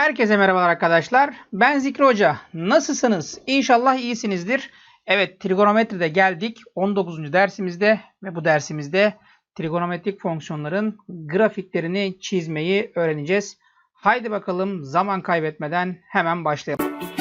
Herkese merhabalar arkadaşlar. Ben Zikri Hoca. Nasılsınız? İnşallah iyisinizdir. Evet trigonometride geldik 19. dersimizde ve bu dersimizde trigonometrik fonksiyonların grafiklerini çizmeyi öğreneceğiz. Haydi bakalım zaman kaybetmeden hemen başlayalım.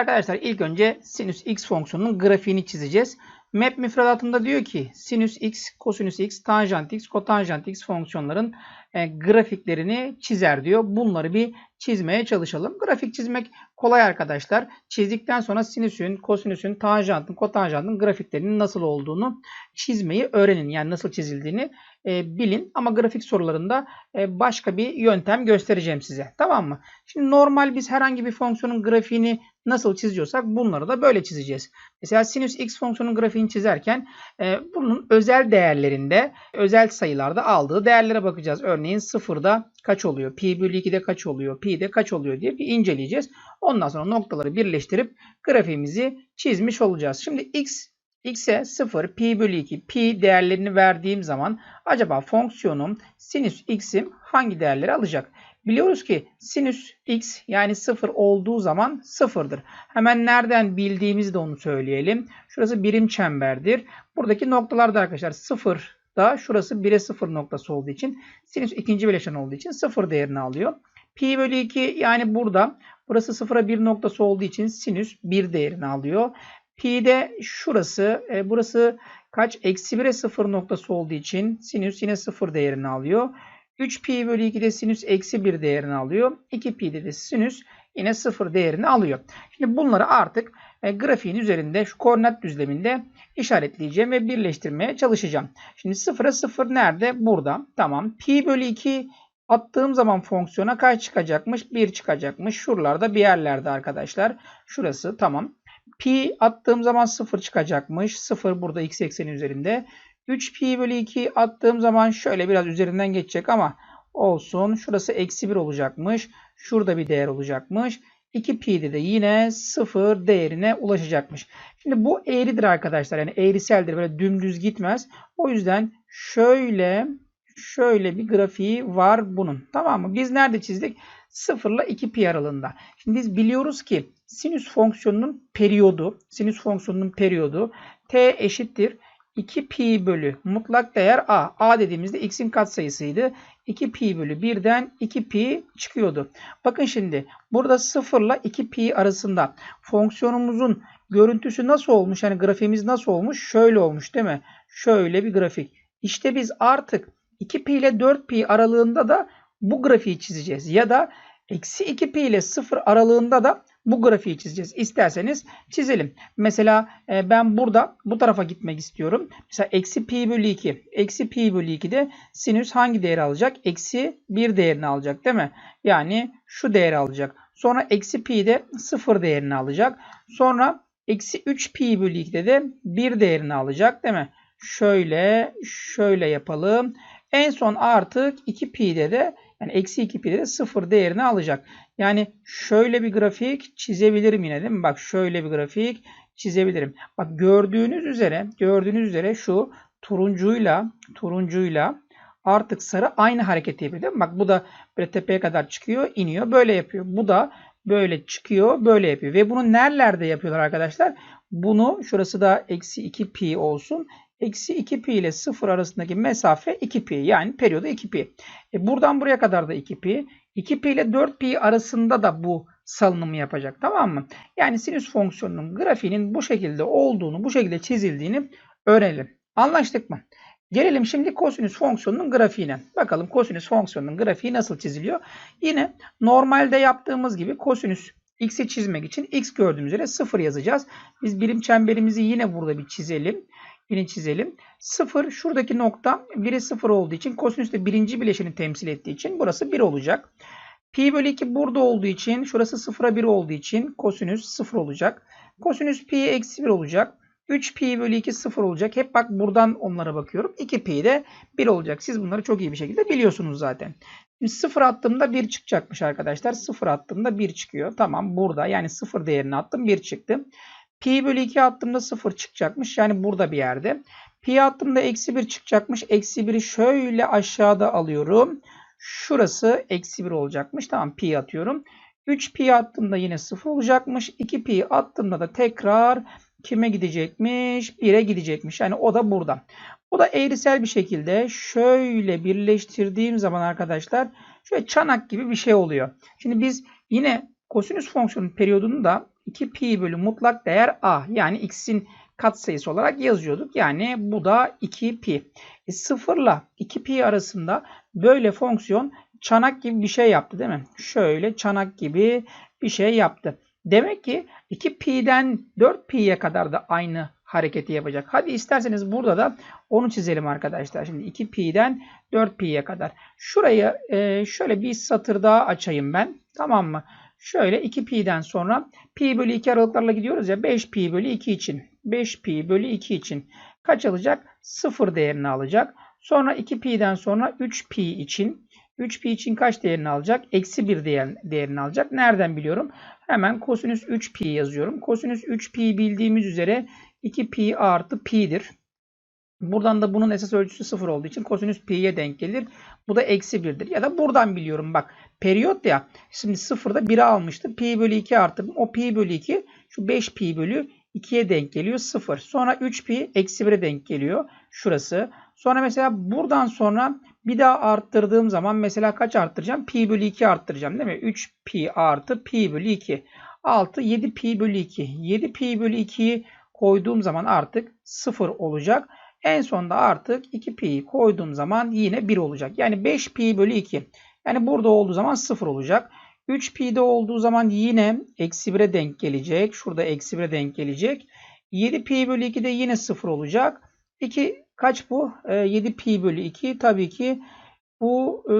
Arkadaşlar ilk önce sinüs x fonksiyonunun grafiğini çizeceğiz. Map müfredatında diyor ki sinüs x, kosinüs x, tanjant x, kotanjant x fonksiyonların e, grafiklerini çizer diyor. Bunları bir çizmeye çalışalım. Grafik çizmek kolay arkadaşlar. Çizdikten sonra sinüsün, kosinüsün, tanjantın, kotanjantın grafiklerinin nasıl olduğunu çizmeyi öğrenin. Yani nasıl çizildiğini e, bilin. Ama grafik sorularında e, başka bir yöntem göstereceğim size. Tamam mı? Şimdi normal biz herhangi bir fonksiyonun grafiğini nasıl çiziyorsak bunları da böyle çizeceğiz. Mesela sinüs x fonksiyonun grafiğini çizerken e, bunun özel değerlerinde, özel sayılarda aldığı değerlere bakacağız. Örneğin sıfırda kaç oluyor? Pi bölü 2'de kaç oluyor? Pi'de kaç oluyor diye bir inceleyeceğiz. Ondan sonra noktaları birleştirip grafiğimizi çizmiş olacağız. Şimdi x x'e 0, pi bölü 2, pi değerlerini verdiğim zaman acaba fonksiyonum sinüs x'im hangi değerleri alacak? Biliyoruz ki sinüs x yani 0 olduğu zaman 0'dır. Hemen nereden bildiğimizi de onu söyleyelim. Şurası birim çemberdir. Buradaki noktalar da arkadaşlar 0 da şurası 1'e 0 noktası olduğu için sinüs ikinci bileşen olduğu için 0 değerini alıyor. Pi bölü 2 yani burada burası 0'a 1 noktası olduğu için sinüs 1 değerini alıyor. Pi'de şurası, e, burası kaç? Eksi 1'e 0 noktası olduğu için sinüs yine 0 değerini alıyor. 3 pi bölü 2'de sinüs eksi 1 değerini alıyor. 2 pi'de de sinüs yine 0 değerini alıyor. Şimdi bunları artık e, grafiğin üzerinde şu koordinat düzleminde işaretleyeceğim ve birleştirmeye çalışacağım. Şimdi 0'a 0 nerede? Burada. Tamam. Pi bölü 2 attığım zaman fonksiyona kaç çıkacakmış? 1 çıkacakmış. Şuralarda bir yerlerde arkadaşlar. Şurası tamam. Pi attığım zaman 0 çıkacakmış. 0 burada x ekseni üzerinde. 3 pi bölü 2 attığım zaman şöyle biraz üzerinden geçecek ama olsun. Şurası eksi 1 olacakmış. Şurada bir değer olacakmış. 2 pi'de de yine 0 değerine ulaşacakmış. Şimdi bu eğridir arkadaşlar. Yani eğriseldir. Böyle dümdüz gitmez. O yüzden şöyle şöyle bir grafiği var bunun. Tamam mı? Biz nerede çizdik? 0 ile 2 pi aralığında. Şimdi biz biliyoruz ki sinüs fonksiyonunun periyodu, sinüs fonksiyonunun periyodu t eşittir 2 pi bölü mutlak değer a. a dediğimizde x'in katsayısıydı. 2 pi bölü 1'den 2 pi çıkıyordu. Bakın şimdi burada 0 ile 2 pi arasında fonksiyonumuzun görüntüsü nasıl olmuş? Yani grafiğimiz nasıl olmuş? Şöyle olmuş değil mi? Şöyle bir grafik. İşte biz artık 2 pi ile 4 pi aralığında da bu grafiği çizeceğiz. Ya da eksi 2 pi ile 0 aralığında da bu grafiği çizeceğiz. İsterseniz çizelim. Mesela e, ben burada bu tarafa gitmek istiyorum. Mesela eksi pi bölü 2. Eksi pi bölü 2'de sinüs hangi değeri alacak? Eksi 1 değerini alacak değil mi? Yani şu değeri alacak. Sonra eksi pi de 0 değerini alacak. Sonra eksi 3 pi bölü 2'de de 1 değerini alacak değil mi? Şöyle şöyle yapalım. En son artık 2 pi'de de yani eksi 2 pi'de de 0 değerini alacak. Yani şöyle bir grafik çizebilirim yine değil mi? Bak şöyle bir grafik çizebilirim. Bak gördüğünüz üzere gördüğünüz üzere şu turuncuyla turuncuyla artık sarı aynı hareketi yapıyor değil mi? Bak bu da böyle tepeye kadar çıkıyor iniyor böyle yapıyor. Bu da böyle çıkıyor böyle yapıyor. Ve bunu nerelerde yapıyorlar arkadaşlar? Bunu şurası da eksi 2 pi olsun. Eksi 2 pi ile 0 arasındaki mesafe 2 pi. Yani periyodu 2 pi. E buradan buraya kadar da 2 pi. 2 pi ile 4 pi arasında da bu salınımı yapacak. Tamam mı? Yani sinüs fonksiyonunun grafiğinin bu şekilde olduğunu, bu şekilde çizildiğini öğrenelim. Anlaştık mı? Gelelim şimdi kosinüs fonksiyonunun grafiğine. Bakalım kosinüs fonksiyonunun grafiği nasıl çiziliyor? Yine normalde yaptığımız gibi kosinüs x'i çizmek için x gördüğümüz üzere 0 yazacağız. Biz birim çemberimizi yine burada bir çizelim. Yine çizelim. 0 şuradaki nokta 1'e 0 olduğu için kosinüs de birinci bileşeni temsil ettiği için burası 1 olacak. Pi bölü 2 burada olduğu için şurası 0'a 1 olduğu için kosinüs 0 olacak. Kosinüs pi eksi 1 olacak. 3 pi bölü 2 0 olacak. Hep bak buradan onlara bakıyorum. 2 pi de 1 olacak. Siz bunları çok iyi bir şekilde biliyorsunuz zaten. Şimdi 0 attığımda 1 çıkacakmış arkadaşlar. 0 attığımda 1 çıkıyor. Tamam burada yani 0 değerini attım 1 çıktı. Pi bölü 2 attığımda 0 çıkacakmış. Yani burada bir yerde. Pi attığımda eksi 1 çıkacakmış. Eksi 1'i şöyle aşağıda alıyorum. Şurası eksi 1 olacakmış. Tamam pi atıyorum. 3 pi attığımda yine 0 olacakmış. 2 pi attığımda da tekrar kime gidecekmiş? 1'e gidecekmiş. Yani o da burada. O da eğrisel bir şekilde şöyle birleştirdiğim zaman arkadaşlar şöyle çanak gibi bir şey oluyor. Şimdi biz yine kosinüs fonksiyonun periyodunu da 2 pi bölü mutlak değer a yani x'in katsayısı olarak yazıyorduk. Yani bu da 2 pi. E, 0 ile 2 pi arasında böyle fonksiyon çanak gibi bir şey yaptı değil mi? Şöyle çanak gibi bir şey yaptı. Demek ki 2 pi'den 4 pi'ye kadar da aynı hareketi yapacak. Hadi isterseniz burada da onu çizelim arkadaşlar. Şimdi 2 pi'den 4 pi'ye kadar. Şurayı e, şöyle bir satır daha açayım ben. Tamam mı? Şöyle 2 pi'den sonra pi bölü 2 aralıklarla gidiyoruz ya 5 pi bölü 2 için. 5 pi bölü 2 için kaç alacak? 0 değerini alacak. Sonra 2 pi'den sonra 3 pi için 3 pi için kaç değerini alacak? Eksi 1 değerini alacak. Nereden biliyorum? Hemen kosinüs 3 pi yazıyorum. Kosinüs 3 pi bildiğimiz üzere 2 pi artı pi'dir. Buradan da bunun esas ölçüsü 0 olduğu için kosinüs pi'ye denk gelir. Bu da eksi 1'dir. Ya da buradan biliyorum bak. Periyot ya. Şimdi 0'da 1'e almıştı. Pi bölü 2 artı o pi bölü 2 şu 5 pi bölü 2'ye denk geliyor 0. Sonra 3 pi eksi 1'e denk geliyor. Şurası. Sonra mesela buradan sonra bir daha arttırdığım zaman mesela kaç arttıracağım? Pi bölü 2 arttıracağım değil mi? 3 pi artı pi bölü 2. 6 7 pi bölü 2. 7 pi bölü 2'yi koyduğum zaman artık 0 olacak. En sonda artık 2 pi'yi koyduğum zaman yine 1 olacak. Yani 5 pi bölü 2. Yani burada olduğu zaman 0 olacak. 3 pi'de olduğu zaman yine eksi 1'e denk gelecek. Şurada eksi 1'e denk gelecek. 7 pi bölü 2 de yine 0 olacak. 2 kaç bu? E, 7 pi bölü 2 tabii ki bu e,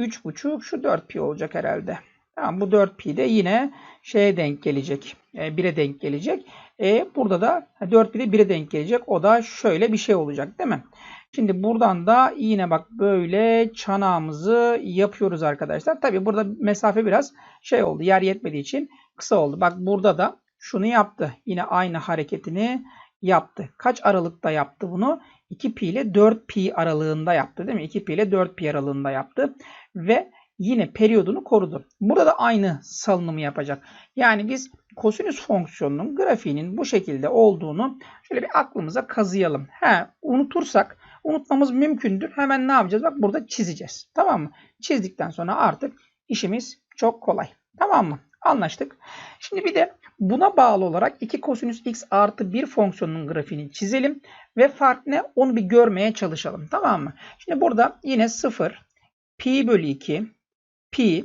3,5 şu 4 pi olacak herhalde. Tamam bu 4 pi de yine şeye denk gelecek. E, 1'e denk gelecek. E, burada da 4 pi de 1'e denk gelecek. O da şöyle bir şey olacak değil mi? Şimdi buradan da yine bak böyle çanağımızı yapıyoruz arkadaşlar. Tabii burada mesafe biraz şey oldu. Yer yetmediği için kısa oldu. Bak burada da şunu yaptı. Yine aynı hareketini yaptı. Kaç aralıkta yaptı bunu? 2 pi ile 4 pi aralığında yaptı değil mi? 2 pi ile 4 pi aralığında yaptı. Ve yine periyodunu korudu. Burada da aynı salınımı yapacak. Yani biz kosinüs fonksiyonunun grafiğinin bu şekilde olduğunu şöyle bir aklımıza kazıyalım. He, unutursak unutmamız mümkündür. Hemen ne yapacağız? Bak burada çizeceğiz. Tamam mı? Çizdikten sonra artık işimiz çok kolay. Tamam mı? Anlaştık. Şimdi bir de buna bağlı olarak 2 kosinüs x artı 1 fonksiyonunun grafiğini çizelim. Ve fark ne? Onu bir görmeye çalışalım. Tamam mı? Şimdi burada yine 0, pi bölü 2, pi,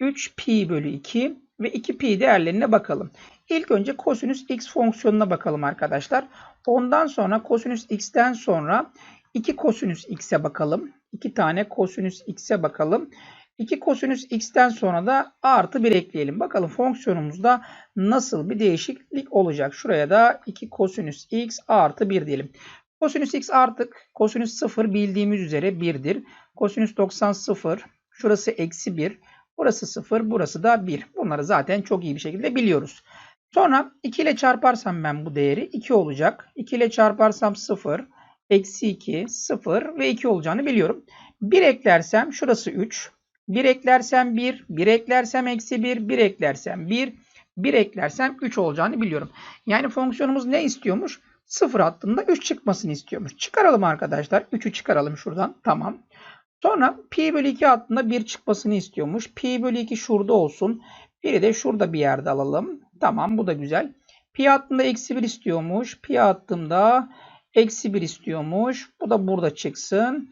3 pi bölü 2 ve 2 pi değerlerine bakalım. İlk önce kosinüs x fonksiyonuna bakalım arkadaşlar. Ondan sonra kosinüs x'ten sonra 2 kosinüs x'e bakalım. 2 tane kosinüs x'e bakalım. 2 kosinüs x'ten sonra da artı 1 ekleyelim. Bakalım fonksiyonumuzda nasıl bir değişiklik olacak. Şuraya da 2 kosinüs x artı 1 diyelim. Kosinüs x artık kosinüs 0 bildiğimiz üzere 1'dir. Kosinüs 90 0. Şurası eksi 1. Burası 0. Burası da 1. Bunları zaten çok iyi bir şekilde biliyoruz. Sonra 2 ile çarparsam ben bu değeri 2 olacak. 2 ile çarparsam 0. Eksi 2, 0 ve 2 olacağını biliyorum. 1 eklersem şurası 3. 1 eklersem 1, 1 eklersem eksi 1, 1 eklersem 1, 1 eklersem 3 olacağını biliyorum. Yani fonksiyonumuz ne istiyormuş? 0 hattında 3 çıkmasını istiyormuş. Çıkaralım arkadaşlar. 3'ü çıkaralım şuradan. Tamam. Sonra pi bölü 2 hattında 1 çıkmasını istiyormuş. Pi bölü 2 şurada olsun. Biri de şurada bir yerde alalım. Tamam bu da güzel. Pi hattında eksi 1 istiyormuş. Pi hattında eksi 1 istiyormuş. Bu da burada çıksın.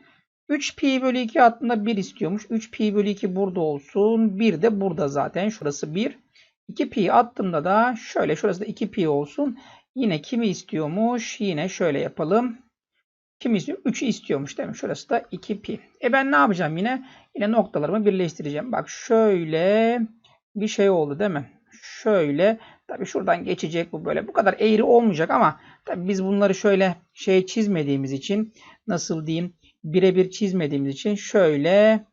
3 pi bölü 2 hattında 1 istiyormuş. 3 pi bölü 2 burada olsun. 1 de burada zaten. Şurası 1. 2 pi attığımda da şöyle şurası da 2 pi olsun. Yine kimi istiyormuş? Yine şöyle yapalım. Kim istiyor? 3'ü istiyormuş değil mi? Şurası da 2 pi. E ben ne yapacağım yine? Yine noktalarımı birleştireceğim. Bak şöyle bir şey oldu değil mi? Şöyle tabii şuradan geçecek bu böyle. Bu kadar eğri olmayacak ama tabii biz bunları şöyle şey çizmediğimiz için nasıl diyeyim birebir çizmediğimiz için şöyle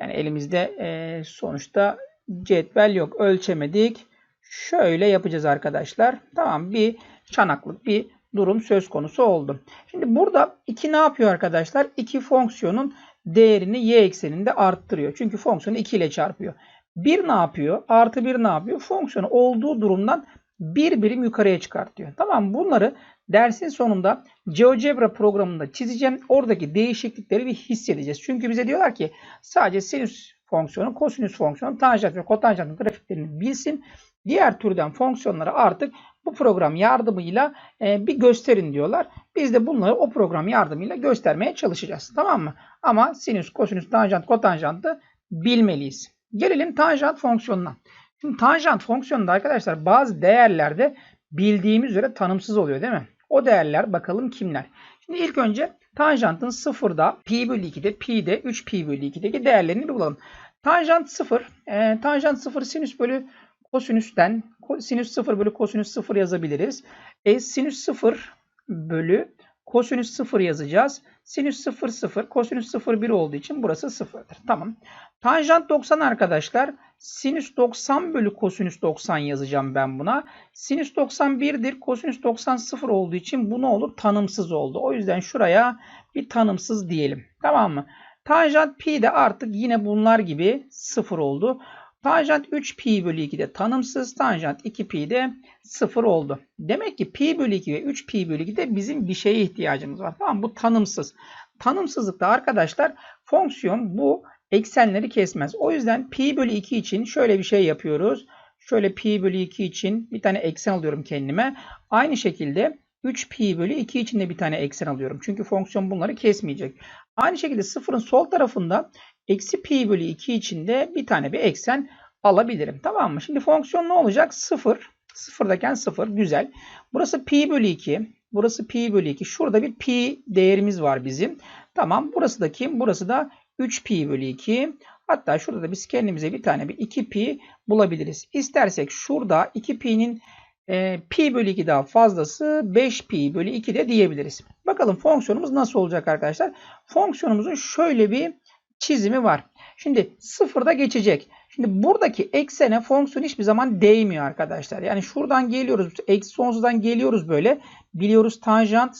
Yani elimizde e, sonuçta cetvel yok. Ölçemedik. Şöyle yapacağız arkadaşlar. Tamam bir çanaklık bir durum söz konusu oldu. Şimdi burada 2 ne yapıyor arkadaşlar? 2 fonksiyonun değerini y ekseninde arttırıyor. Çünkü fonksiyonu 2 ile çarpıyor. 1 ne yapıyor? Artı 1 ne yapıyor? Fonksiyonu olduğu durumdan bir birim yukarıya çıkartıyor. Tamam bunları dersin sonunda GeoGebra programında çizeceğim. Oradaki değişiklikleri bir hissedeceğiz. Çünkü bize diyorlar ki sadece sinüs fonksiyonu, kosinüs fonksiyonu, tanjant ve kotanjant grafiklerini bilsin. Diğer türden fonksiyonları artık bu program yardımıyla e, bir gösterin diyorlar. Biz de bunları o program yardımıyla göstermeye çalışacağız. Tamam mı? Ama sinüs, kosinüs, tanjant, kotanjantı bilmeliyiz. Gelelim tanjant fonksiyonuna. Şimdi tanjant fonksiyonunda arkadaşlar bazı değerlerde bildiğimiz üzere tanımsız oluyor değil mi? O değerler bakalım kimler? Şimdi ilk önce tanjantın sıfırda pi bölü 2'de pi'de 3 pi bölü 2'deki değerlerini bir bulalım. Tanjant 0, e, tanjant 0 sinüs bölü kosinüsten sinüs 0 bölü kosinüs 0 yazabiliriz. E, sinüs 0 bölü kosinüs 0 yazacağız. Sinüs 0 0 kosinüs 0 1 olduğu için burası 0'dır. Tamam. Tanjant 90 arkadaşlar. Sinüs 90 bölü kosinüs 90 yazacağım ben buna. Sinüs 91'dir. Kosinüs 90 0 olduğu için bu ne olur? Tanımsız oldu. O yüzden şuraya bir tanımsız diyelim. Tamam mı? Tanjant pi de artık yine bunlar gibi 0 oldu. Tanjant 3 pi bölü 2 de tanımsız. Tanjant 2 pi de 0 oldu. Demek ki pi bölü 2 ve 3 pi bölü 2 de bizim bir şeye ihtiyacımız var. Tamam Bu tanımsız. Tanımsızlıkta arkadaşlar fonksiyon bu eksenleri kesmez. O yüzden pi bölü 2 için şöyle bir şey yapıyoruz. Şöyle pi bölü 2 için bir tane eksen alıyorum kendime. Aynı şekilde 3 pi bölü 2 için de bir tane eksen alıyorum. Çünkü fonksiyon bunları kesmeyecek. Aynı şekilde sıfırın sol tarafında eksi pi bölü 2 için de bir tane bir eksen alabilirim. Tamam mı? Şimdi fonksiyon ne olacak? 0. Sıfırdayken 0. Güzel. Burası pi bölü 2. Burası pi bölü 2. Şurada bir pi değerimiz var bizim. Tamam. Burası da kim? Burası da 3 pi bölü 2. Hatta şurada da biz kendimize bir tane bir 2 pi bulabiliriz. İstersek şurada 2 pi'nin e, pi bölü 2 daha fazlası 5 pi bölü 2 de diyebiliriz. Bakalım fonksiyonumuz nasıl olacak arkadaşlar? Fonksiyonumuzun şöyle bir çizimi var. Şimdi sıfırda geçecek. Şimdi buradaki eksene fonksiyon hiçbir zaman değmiyor arkadaşlar. Yani şuradan geliyoruz. Eksi sonsuzdan geliyoruz böyle. Biliyoruz tanjant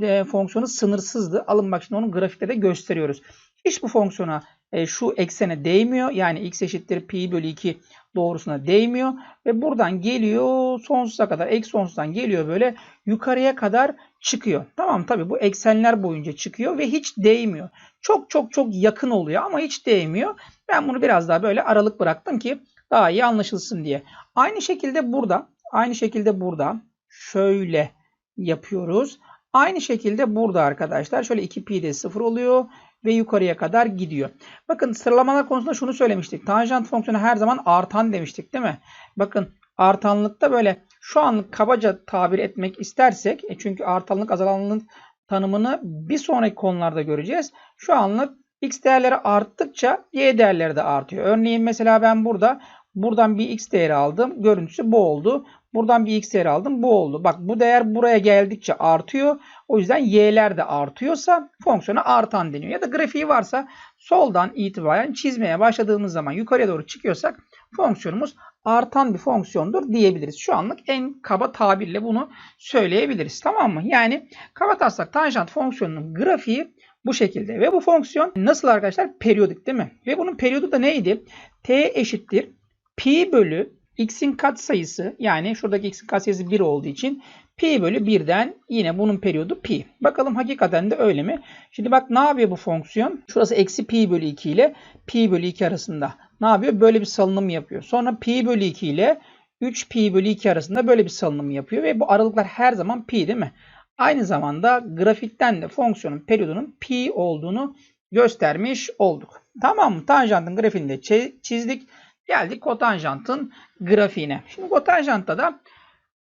e, fonksiyonu sınırsızdı. Alın bak şimdi onun grafikte de gösteriyoruz. Hiç bu fonksiyona e, şu eksene değmiyor. Yani x eşittir pi bölü 2 doğrusuna değmiyor. Ve buradan geliyor sonsuza kadar eksi sonsuzdan geliyor böyle yukarıya kadar çıkıyor. Tamam tabi bu eksenler boyunca çıkıyor ve hiç değmiyor. Çok çok çok yakın oluyor ama hiç değmiyor. Ben bunu biraz daha böyle aralık bıraktım ki daha iyi anlaşılsın diye. Aynı şekilde burada, aynı şekilde burada şöyle yapıyoruz. Aynı şekilde burada arkadaşlar şöyle 2pi de 0 oluyor ve yukarıya kadar gidiyor. Bakın sıralamalar konusunda şunu söylemiştik. Tanjant fonksiyonu her zaman artan demiştik değil mi? Bakın artanlıkta böyle şu anlık kabaca tabir etmek istersek e çünkü artanlık azalanlığın tanımını bir sonraki konularda göreceğiz. Şu anlık x değerleri arttıkça y değerleri de artıyor. Örneğin mesela ben burada buradan bir x değeri aldım. Görüntüsü bu oldu. Buradan bir x değeri aldım. Bu oldu. Bak bu değer buraya geldikçe artıyor. O yüzden y'ler de artıyorsa fonksiyona artan deniyor. Ya da grafiği varsa soldan itibaren çizmeye başladığımız zaman yukarıya doğru çıkıyorsak fonksiyonumuz artan bir fonksiyondur diyebiliriz. Şu anlık en kaba tabirle bunu söyleyebiliriz. Tamam mı? Yani kaba taslak tanjant fonksiyonunun grafiği bu şekilde. Ve bu fonksiyon nasıl arkadaşlar? Periyodik değil mi? Ve bunun periyodu da neydi? T eşittir pi bölü x'in katsayısı yani şuradaki x'in katsayısı 1 olduğu için pi bölü 1'den yine bunun periyodu pi. Bakalım hakikaten de öyle mi? Şimdi bak ne yapıyor bu fonksiyon? Şurası eksi pi bölü 2 ile pi bölü 2 arasında. Ne yapıyor? Böyle bir salınım yapıyor. Sonra pi bölü 2 ile 3 pi bölü 2 arasında böyle bir salınım yapıyor. Ve bu aralıklar her zaman pi değil mi? Aynı zamanda grafikten de fonksiyonun periyodunun pi olduğunu göstermiş olduk. Tamam mı? Tanjantın grafiğini de çizdik. Geldik kotanjantın grafiğine. Şimdi kotanjantta da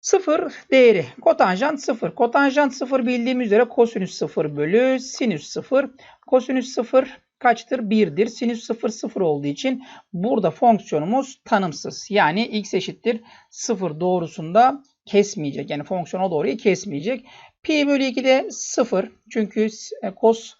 sıfır değeri. Kotanjant sıfır. Kotanjant sıfır bildiğimiz üzere kosinüs sıfır bölü sinüs sıfır. Kosinüs sıfır kaçtır? 1'dir. Sinüs 0 0 olduğu için burada fonksiyonumuz tanımsız. Yani x eşittir 0 doğrusunda kesmeyecek. Yani fonksiyon o doğruyu kesmeyecek. Pi bölü 2 de 0. Çünkü cos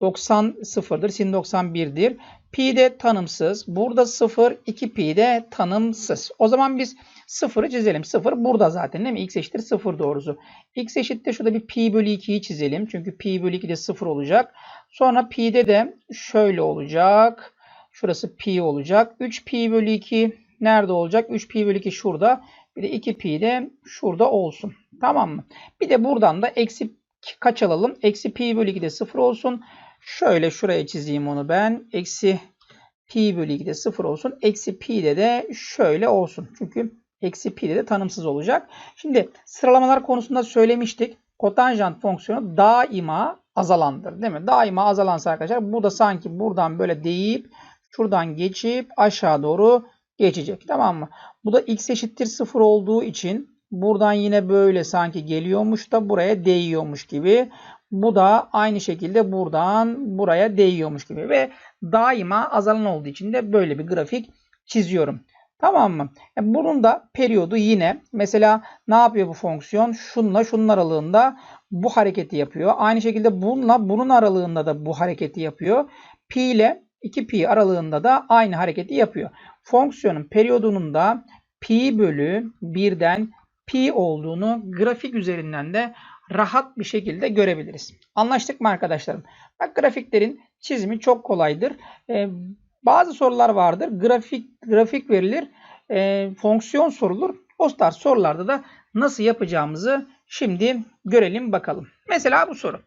90 sıfırdır. Sin 91'dir. Pi de tanımsız. Burada 0, 2 pi de tanımsız. O zaman biz 0'ı çizelim. 0 burada zaten değil mi? x eşittir 0 doğrusu. x eşittir şurada bir pi bölü 2'yi çizelim. Çünkü pi bölü 2 de 0 olacak. Sonra pi'de de şöyle olacak. Şurası pi olacak. 3 pi bölü 2 nerede olacak? 3 pi bölü 2 şurada. Bir de 2 pi de şurada olsun. Tamam mı? Bir de buradan da eksi kaç alalım? Eksi pi bölü 2 de 0 olsun. Şöyle şuraya çizeyim onu ben. Eksi pi bölü 2 de 0 olsun. Eksi pi de şöyle olsun. Çünkü eksi pi de de tanımsız olacak. Şimdi sıralamalar konusunda söylemiştik. Kotanjant fonksiyonu daima azalandır. Değil mi? Daima azalansa arkadaşlar bu da sanki buradan böyle deyip şuradan geçip aşağı doğru geçecek. Tamam mı? Bu da x eşittir 0 olduğu için buradan yine böyle sanki geliyormuş da buraya değiyormuş gibi. Bu da aynı şekilde buradan buraya değiyormuş gibi ve daima azalan olduğu için de böyle bir grafik çiziyorum. Tamam mı? E, bunun da periyodu yine mesela ne yapıyor bu fonksiyon? Şunla şunun aralığında bu hareketi yapıyor. Aynı şekilde bununla bunun aralığında da bu hareketi yapıyor. Pi ile 2 pi aralığında da aynı hareketi yapıyor. Fonksiyonun periyodunun da pi bölü 1'den pi olduğunu grafik üzerinden de rahat bir şekilde görebiliriz. Anlaştık mı arkadaşlarım? Bak grafiklerin çizimi çok kolaydır. Ee, bazı sorular vardır. Grafik grafik verilir. E, fonksiyon sorulur. O tarz sorularda da nasıl yapacağımızı şimdi görelim bakalım. Mesela bu soru.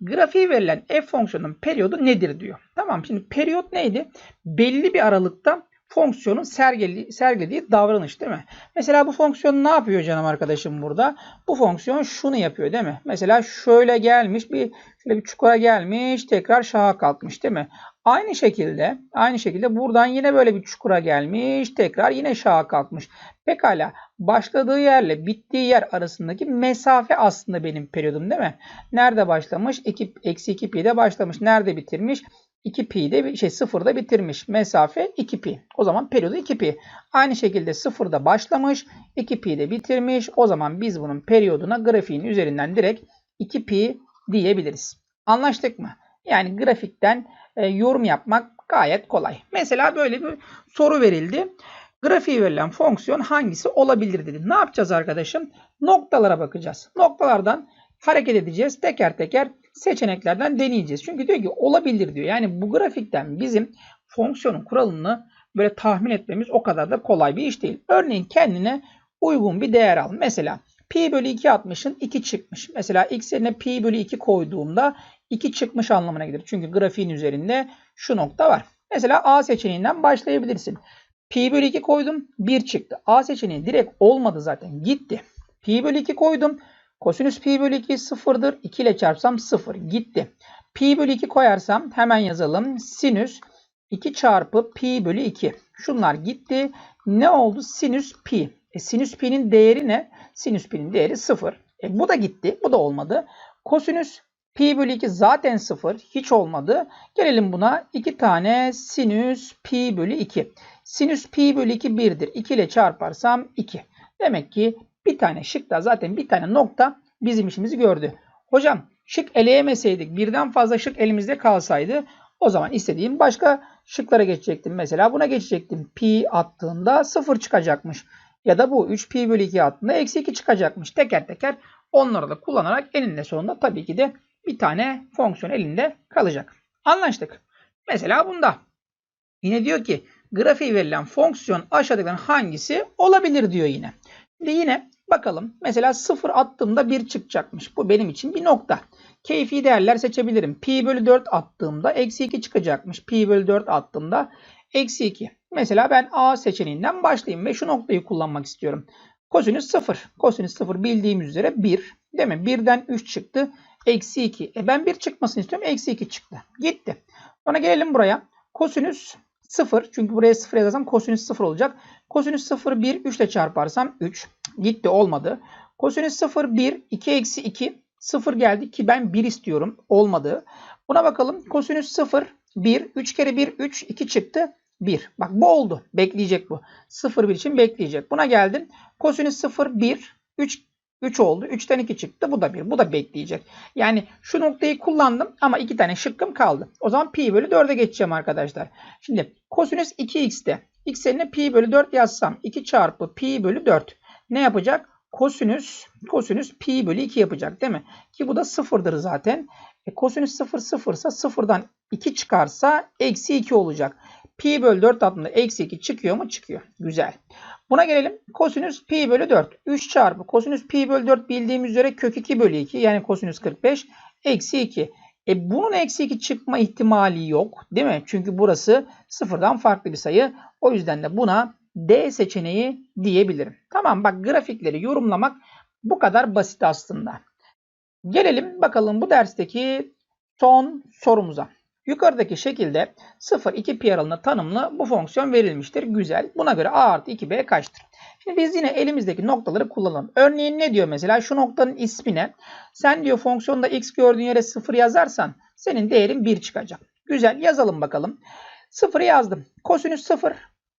Grafiği verilen f fonksiyonunun periyodu nedir diyor. Tamam şimdi periyot neydi? Belli bir aralıkta fonksiyonun sergilediği, sergilediği davranış değil mi? Mesela bu fonksiyon ne yapıyor canım arkadaşım burada? Bu fonksiyon şunu yapıyor değil mi? Mesela şöyle gelmiş bir şöyle bir çukura gelmiş tekrar şaha kalkmış değil mi? Aynı şekilde aynı şekilde buradan yine böyle bir çukura gelmiş tekrar yine şaha kalkmış. Pekala başladığı yerle bittiği yer arasındaki mesafe aslında benim periyodum değil mi? Nerede başlamış? 2, eksi 2 pi'de başlamış. Nerede bitirmiş? 2 pi'de şey sıfırda bitirmiş. Mesafe 2 pi. O zaman periyodu 2 pi. Aynı şekilde sıfırda başlamış. 2 pi'de bitirmiş. O zaman biz bunun periyoduna grafiğin üzerinden direkt 2 pi diyebiliriz. Anlaştık mı? Yani grafikten e, yorum yapmak gayet kolay. Mesela böyle bir soru verildi. Grafiği verilen fonksiyon hangisi olabilir dedi. Ne yapacağız arkadaşım? Noktalara bakacağız. Noktalardan hareket edeceğiz. Teker teker seçeneklerden deneyeceğiz. Çünkü diyor ki olabilir diyor. Yani bu grafikten bizim fonksiyonun kuralını böyle tahmin etmemiz o kadar da kolay bir iş değil. Örneğin kendine uygun bir değer al. Mesela pi bölü 2 atmışın 2 çıkmış. Mesela x yerine pi bölü 2 koyduğumda 2 çıkmış anlamına gelir. Çünkü grafiğin üzerinde şu nokta var. Mesela A seçeneğinden başlayabilirsin. Pi bölü 2 koydum 1 çıktı. A seçeneği direkt olmadı zaten gitti. Pi bölü 2 koydum. Kosinüs pi bölü 2 sıfırdır. 2 ile çarpsam 0 gitti. Pi bölü 2 koyarsam hemen yazalım. Sinüs 2 çarpı pi bölü 2. Şunlar gitti. Ne oldu? Sinüs pi. E, sinüs pi'nin değeri ne? Sinüs pi'nin değeri 0. E, bu da gitti. Bu da olmadı. Kosinüs pi bölü 2 zaten 0. Hiç olmadı. Gelelim buna. 2 tane sinüs pi bölü 2. Sinüs pi bölü 2 1'dir. 2 ile çarparsam 2. Demek ki bir tane şıkta zaten bir tane nokta bizim işimizi gördü. Hocam şık eleyemeseydik birden fazla şık elimizde kalsaydı o zaman istediğim başka şıklara geçecektim. Mesela buna geçecektim. Pi attığında 0 çıkacakmış. Ya da bu 3 pi bölü 2 attığında eksi 2 çıkacakmış. Teker teker onları da kullanarak eninde sonunda tabii ki de bir tane fonksiyon elinde kalacak. Anlaştık. Mesela bunda. Yine diyor ki grafiği verilen fonksiyon aşağıdakilerin hangisi olabilir diyor yine. Şimdi yine bakalım. Mesela 0 attığımda 1 çıkacakmış. Bu benim için bir nokta. Keyfi değerler seçebilirim. Pi bölü 4 attığımda eksi 2 çıkacakmış. Pi bölü 4 attığımda eksi 2. Mesela ben A seçeneğinden başlayayım ve şu noktayı kullanmak istiyorum. Kosinüs 0. Kosinüs 0 bildiğimiz üzere 1. Değil mi? 1'den 3 çıktı. Eksi 2. E ben 1 çıkmasını istiyorum. Eksi 2 çıktı. Gitti. Sonra gelelim buraya. Kosinüs 0. Çünkü buraya 0 yazarsam kosinüs 0 olacak. Kosinüs 0 1 3 ile çarparsam 3. Gitti olmadı. Kosinüs 0 1 2 eksi 2 0 geldi ki ben 1 istiyorum. Olmadı. Buna bakalım. Kosinüs 0 1 3 kere 1 3 2 çıktı. 1. Bak bu oldu. Bekleyecek bu. 0 1 için bekleyecek. Buna geldim. Kosinüs 0 1 3 3 oldu. 3'ten 2 çıktı. Bu da 1. Bu da bekleyecek. Yani şu noktayı kullandım ama 2 tane şıkkım kaldı. O zaman pi bölü 4'e geçeceğim arkadaşlar. Şimdi kosinüs 2x'te x yerine pi bölü 4 yazsam 2 çarpı pi bölü 4 ne yapacak? Kosinüs, kosinüs pi bölü 2 yapacak değil mi? Ki bu da sıfırdır zaten. E, kosinüs 0 sıfırsa sıfırdan 2 çıkarsa eksi 2 olacak. Pi bölü 4 adında eksi 2 çıkıyor mu? Çıkıyor. Güzel. Buna gelelim. Kosinüs pi bölü 4. 3 çarpı kosinüs pi bölü 4 bildiğimiz üzere kök 2 bölü 2 yani kosinüs 45 eksi 2. E bunun eksi 2 çıkma ihtimali yok değil mi? Çünkü burası sıfırdan farklı bir sayı. O yüzden de buna D seçeneği diyebilirim. Tamam bak grafikleri yorumlamak bu kadar basit aslında. Gelelim bakalım bu dersteki son sorumuza. Yukarıdaki şekilde 0, 2 pi aralığında tanımlı bu fonksiyon verilmiştir. Güzel. Buna göre a artı 2b kaçtır? Şimdi biz yine elimizdeki noktaları kullanalım. Örneğin ne diyor mesela? Şu noktanın ismine sen diyor fonksiyonda x gördüğün yere 0 yazarsan senin değerin 1 çıkacak. Güzel yazalım bakalım. 0'ı yazdım. Kosinüs 0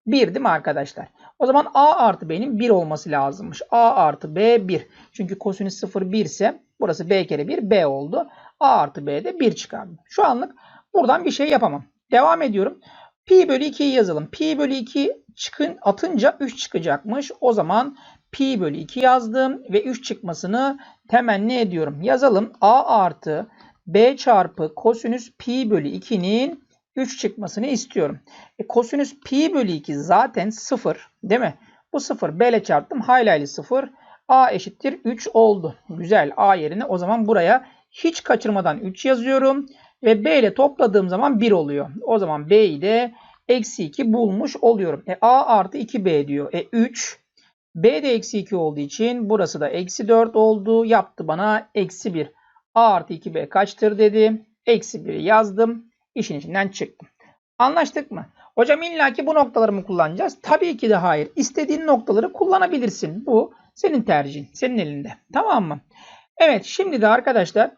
1 değil mi arkadaşlar? O zaman a artı b'nin 1 olması lazımmış. a artı b 1. Çünkü kosinüs 0 1 ise burası b kere 1 b oldu. a artı b de 1 çıkardı. Şu anlık buradan bir şey yapamam. Devam ediyorum. Pi bölü 2'yi yazalım. Pi bölü 2 çıkın, atınca 3 çıkacakmış. O zaman pi bölü 2 yazdım ve 3 çıkmasını temenni ediyorum. Yazalım. a artı b çarpı kosinüs pi bölü 2'nin 3 çıkmasını istiyorum. E, kosinüs pi bölü 2 zaten 0 değil mi? Bu 0 b ile çarptım. Haylaylı 0. a eşittir 3 oldu. Güzel. a yerine o zaman buraya hiç kaçırmadan 3 yazıyorum. Ve b ile topladığım zaman 1 oluyor. O zaman b'yi de eksi 2 bulmuş oluyorum. E, a artı 2b diyor. E 3. b de eksi 2 olduğu için burası da eksi 4 oldu. Yaptı bana eksi 1. a artı 2b kaçtır dedi. Eksi 1'i yazdım. İşin içinden çıktım. Anlaştık mı? Hocam illaki bu noktaları mı kullanacağız? Tabii ki de hayır. İstediğin noktaları kullanabilirsin. Bu senin tercihin. Senin elinde. Tamam mı? Evet şimdi de arkadaşlar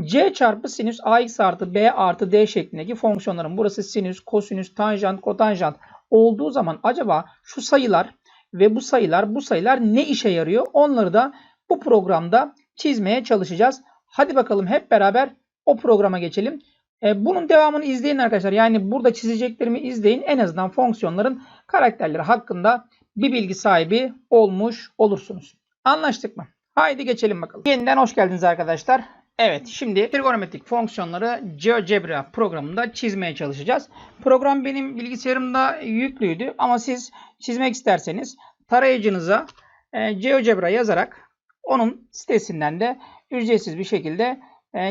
c çarpı sinüs ax artı b artı d şeklindeki fonksiyonların burası sinüs, kosinüs, tanjant, kotanjant olduğu zaman acaba şu sayılar ve bu sayılar bu sayılar ne işe yarıyor? Onları da bu programda çizmeye çalışacağız. Hadi bakalım hep beraber o programa geçelim. E, bunun devamını izleyin arkadaşlar. Yani burada çizeceklerimi izleyin. En azından fonksiyonların karakterleri hakkında bir bilgi sahibi olmuş olursunuz. Anlaştık mı? Haydi geçelim bakalım. Yeniden hoş geldiniz arkadaşlar. Evet şimdi trigonometrik fonksiyonları GeoGebra programında çizmeye çalışacağız. Program benim bilgisayarımda yüklüydü ama siz çizmek isterseniz tarayıcınıza e, GeoGebra yazarak onun sitesinden de ücretsiz bir şekilde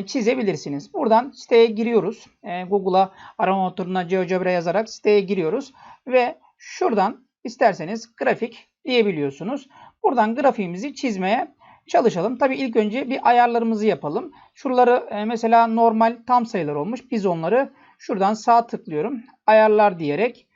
çizebilirsiniz. Buradan siteye giriyoruz. E, Google'a arama motoruna GeoGebra yazarak siteye giriyoruz. Ve şuradan isterseniz grafik diyebiliyorsunuz. Buradan grafiğimizi çizmeye çalışalım. Tabii ilk önce bir ayarlarımızı yapalım. Şuraları e, mesela normal tam sayılar olmuş. Biz onları şuradan sağ tıklıyorum. Ayarlar diyerek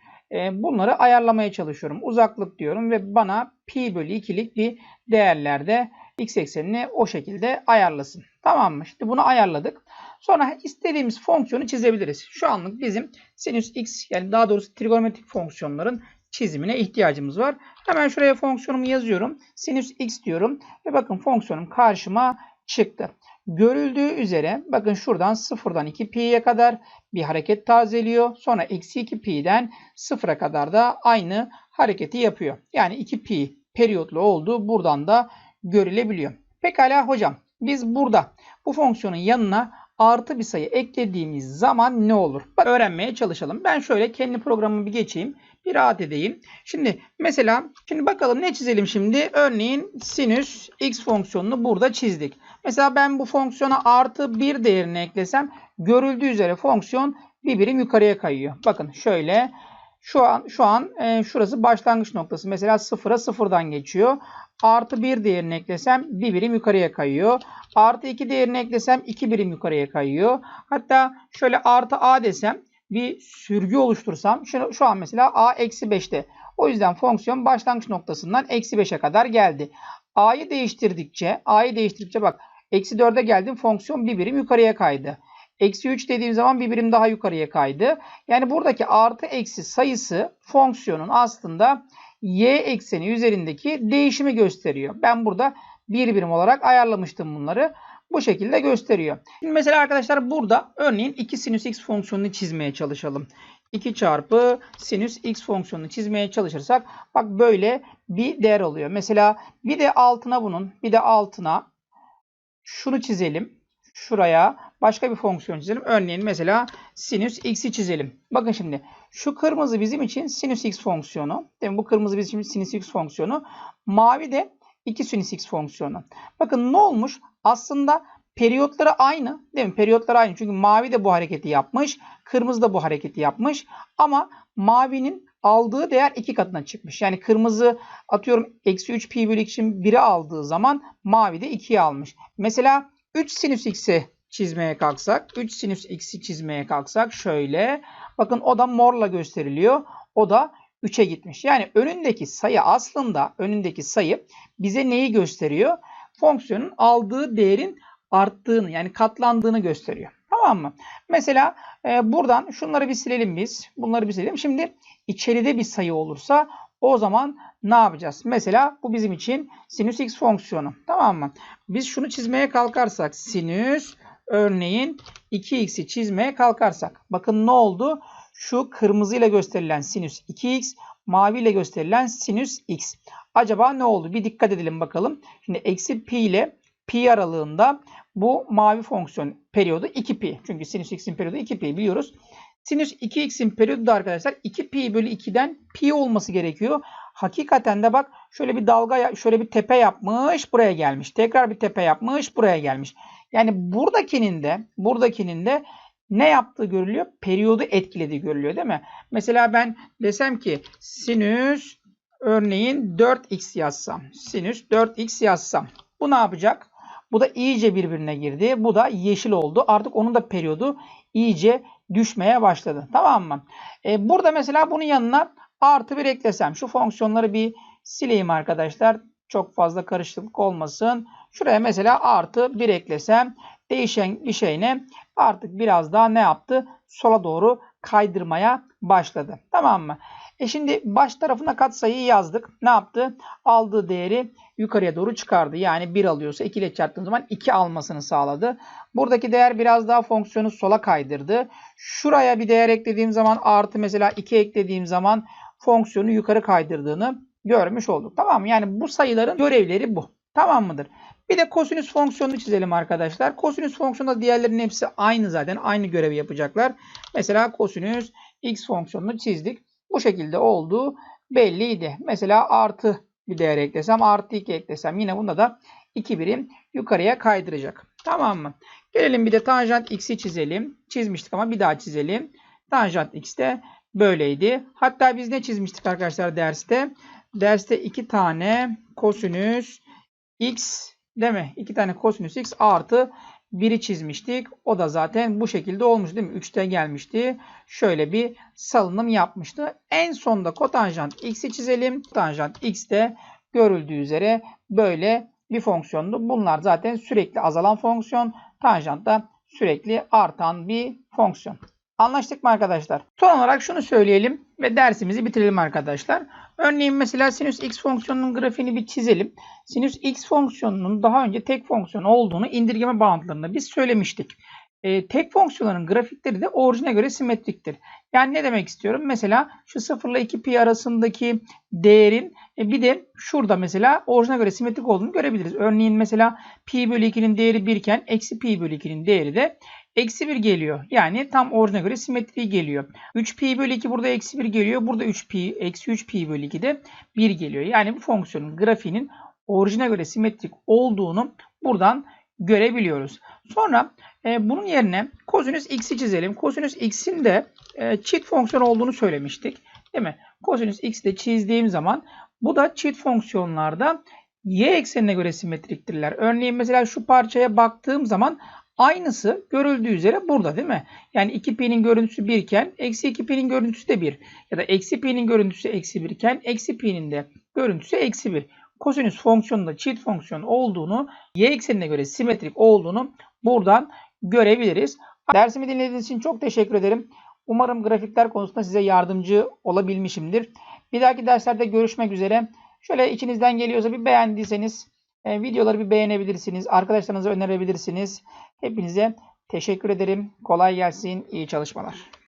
bunları ayarlamaya çalışıyorum. Uzaklık diyorum ve bana pi bölü 2'lik bir değerlerde x eksenini o şekilde ayarlasın. Tamam mı? Şimdi bunu ayarladık. Sonra istediğimiz fonksiyonu çizebiliriz. Şu anlık bizim sinüs x yani daha doğrusu trigonometrik fonksiyonların çizimine ihtiyacımız var. Hemen şuraya fonksiyonumu yazıyorum. Sinüs x diyorum ve bakın fonksiyonum karşıma çıktı. Görüldüğü üzere bakın şuradan 0'dan 2 pi'ye kadar bir hareket tazeliyor. Sonra eksi 2 pi'den 0'a kadar da aynı hareketi yapıyor. Yani 2 pi periyotlu olduğu buradan da görülebiliyor. Pekala hocam biz burada bu fonksiyonun yanına artı bir sayı eklediğimiz zaman ne olur? Bak öğrenmeye çalışalım. Ben şöyle kendi programımı bir geçeyim. Bir rahat edeyim. Şimdi mesela şimdi bakalım ne çizelim şimdi? Örneğin sinüs x fonksiyonunu burada çizdik. Mesela ben bu fonksiyona artı bir değerini eklesem görüldüğü üzere fonksiyon bir birim yukarıya kayıyor. Bakın şöyle şu an şu an e, şurası başlangıç noktası. Mesela sıfıra sıfırdan geçiyor. Artı 1 değerini eklesem 1 birim yukarıya kayıyor. Artı 2 değerini eklesem 2 birim yukarıya kayıyor. Hatta şöyle artı a desem bir sürgü oluştursam şu, şu an mesela a eksi 5'te. O yüzden fonksiyon başlangıç noktasından eksi 5'e kadar geldi. a'yı değiştirdikçe a'yı değiştirdikçe bak eksi 4'e geldim fonksiyon bir birim yukarıya kaydı. Eksi 3 dediğim zaman bir birim daha yukarıya kaydı. Yani buradaki artı eksi sayısı fonksiyonun aslında y ekseni üzerindeki değişimi gösteriyor. Ben burada bir birim olarak ayarlamıştım bunları. Bu şekilde gösteriyor. Şimdi mesela arkadaşlar burada örneğin 2 sinüs x fonksiyonunu çizmeye çalışalım. 2 çarpı sinüs x fonksiyonunu çizmeye çalışırsak bak böyle bir değer oluyor. Mesela bir de altına bunun bir de altına şunu çizelim. Şuraya başka bir fonksiyon çizelim. Örneğin mesela sinüs x'i çizelim. Bakın şimdi şu kırmızı bizim için sinüs x fonksiyonu. Değil mi? Bu kırmızı bizim için sinüs x fonksiyonu. Mavi de 2 sinüs x fonksiyonu. Bakın ne olmuş? Aslında periyotları aynı. Değil mi? Periyotları aynı. Çünkü mavi de bu hareketi yapmış. Kırmızı da bu hareketi yapmış. Ama mavinin aldığı değer iki katına çıkmış. Yani kırmızı atıyorum eksi 3 pi bölü için 1'i aldığı zaman mavi de 2'yi almış. Mesela 3 sinüs x'i çizmeye kalksak, 3 sinüs x'i çizmeye kalksak şöyle. Bakın o da morla gösteriliyor. O da 3'e gitmiş. Yani önündeki sayı aslında önündeki sayı bize neyi gösteriyor? Fonksiyonun aldığı değerin arttığını yani katlandığını gösteriyor. Tamam mı? Mesela e, buradan şunları bir silelim biz. Bunları bir silelim. Şimdi içeride bir sayı olursa o zaman ne yapacağız? Mesela bu bizim için sinüs x fonksiyonu. Tamam mı? Biz şunu çizmeye kalkarsak sinüs örneğin 2x'i çizmeye kalkarsak. Bakın ne oldu? Şu kırmızıyla gösterilen sinüs 2x, maviyle gösterilen sinüs x. Acaba ne oldu? Bir dikkat edelim bakalım. Şimdi eksi pi ile pi aralığında bu mavi fonksiyon periyodu 2pi. Çünkü sinüs x'in periyodu 2pi biliyoruz. Sinüs 2x'in periyodu da arkadaşlar 2 pi bölü 2'den pi olması gerekiyor. Hakikaten de bak şöyle bir dalga şöyle bir tepe yapmış buraya gelmiş. Tekrar bir tepe yapmış buraya gelmiş. Yani buradakinin de buradakinin de ne yaptığı görülüyor? Periyodu etkilediği görülüyor değil mi? Mesela ben desem ki sinüs örneğin 4x yazsam. Sinüs 4x yazsam. Bu ne yapacak? Bu da iyice birbirine girdi. Bu da yeşil oldu. Artık onun da periyodu iyice düşmeye başladı. Tamam mı? E, burada mesela bunun yanına artı bir eklesem. Şu fonksiyonları bir sileyim arkadaşlar. Çok fazla karışıklık olmasın. Şuraya mesela artı bir eklesem değişen bir şey ne? Artık biraz daha ne yaptı? Sola doğru kaydırmaya başladı. Tamam mı? E şimdi baş tarafına katsayıyı yazdık. Ne yaptı? Aldığı değeri yukarıya doğru çıkardı. Yani 1 alıyorsa 2 ile çarptığım zaman 2 almasını sağladı. Buradaki değer biraz daha fonksiyonu sola kaydırdı. Şuraya bir değer eklediğim zaman artı mesela 2 eklediğim zaman fonksiyonu yukarı kaydırdığını görmüş olduk. Tamam mı? Yani bu sayıların görevleri bu. Tamam mıdır? Bir de kosinüs fonksiyonunu çizelim arkadaşlar. Kosinüs fonksiyonunda diğerlerinin hepsi aynı zaten. Aynı görevi yapacaklar. Mesela kosinüs x fonksiyonunu çizdik. Bu şekilde olduğu belliydi. Mesela artı bir değer eklesem artı 2 eklesem yine bunda da 2 birim yukarıya kaydıracak. Tamam mı? Gelelim bir de tanjant x'i çizelim. Çizmiştik ama bir daha çizelim. Tanjant x de böyleydi. Hatta biz ne çizmiştik arkadaşlar derste? Derste 2 tane kosinüs x değil mi? 2 tane kosinüs x artı 1'i çizmiştik. O da zaten bu şekilde olmuş değil mi? 3'te gelmişti. Şöyle bir salınım yapmıştı. En sonda kotanjant x'i çizelim. Kotanjant x de görüldüğü üzere böyle bir fonksiyondu. Bunlar zaten sürekli azalan fonksiyon. Tanjant da sürekli artan bir fonksiyon. Anlaştık mı arkadaşlar? Son olarak şunu söyleyelim ve dersimizi bitirelim arkadaşlar. Örneğin mesela sinüs x fonksiyonunun grafiğini bir çizelim. Sinüs x fonksiyonunun daha önce tek fonksiyon olduğunu indirgeme bağıntılarında biz söylemiştik. E, tek fonksiyonların grafikleri de orijine göre simetriktir. Yani ne demek istiyorum? Mesela şu 0 ile 2 pi arasındaki değerin e, bir de şurada mesela orijine göre simetrik olduğunu görebiliriz. Örneğin mesela pi bölü 2'nin değeri 1 iken eksi pi bölü 2'nin değeri de eksi 1 geliyor. Yani tam orijine göre simetri geliyor. 3 pi bölü 2 burada eksi 1 geliyor. Burada 3 pi eksi 3 pi bölü 2 de 1 geliyor. Yani bu fonksiyonun grafiğinin orijine göre simetrik olduğunu buradan görebiliyoruz. Sonra e, bunun yerine kosinüs x'i çizelim. Kosinüs x'in de e, çift fonksiyon olduğunu söylemiştik. Değil mi? Kosinüs x'i de çizdiğim zaman bu da çift fonksiyonlarda y eksenine göre simetriktirler. Örneğin mesela şu parçaya baktığım zaman Aynısı görüldüğü üzere burada değil mi? Yani 2pi'nin görüntüsü 1 iken eksi 2pi'nin görüntüsü de 1. Ya da eksi pi'nin görüntüsü eksi 1 iken eksi pi'nin de görüntüsü eksi 1. Kosinüs fonksiyonunda çift fonksiyon olduğunu, y eksenine göre simetrik olduğunu buradan görebiliriz. Dersimi dinlediğiniz için çok teşekkür ederim. Umarım grafikler konusunda size yardımcı olabilmişimdir. Bir dahaki derslerde görüşmek üzere. Şöyle içinizden geliyorsa bir beğendiyseniz E, videoları bir beğenebilirsiniz. Arkadaşlarınıza önerebilirsiniz. Hepinize teşekkür ederim. Kolay gelsin. İyi çalışmalar.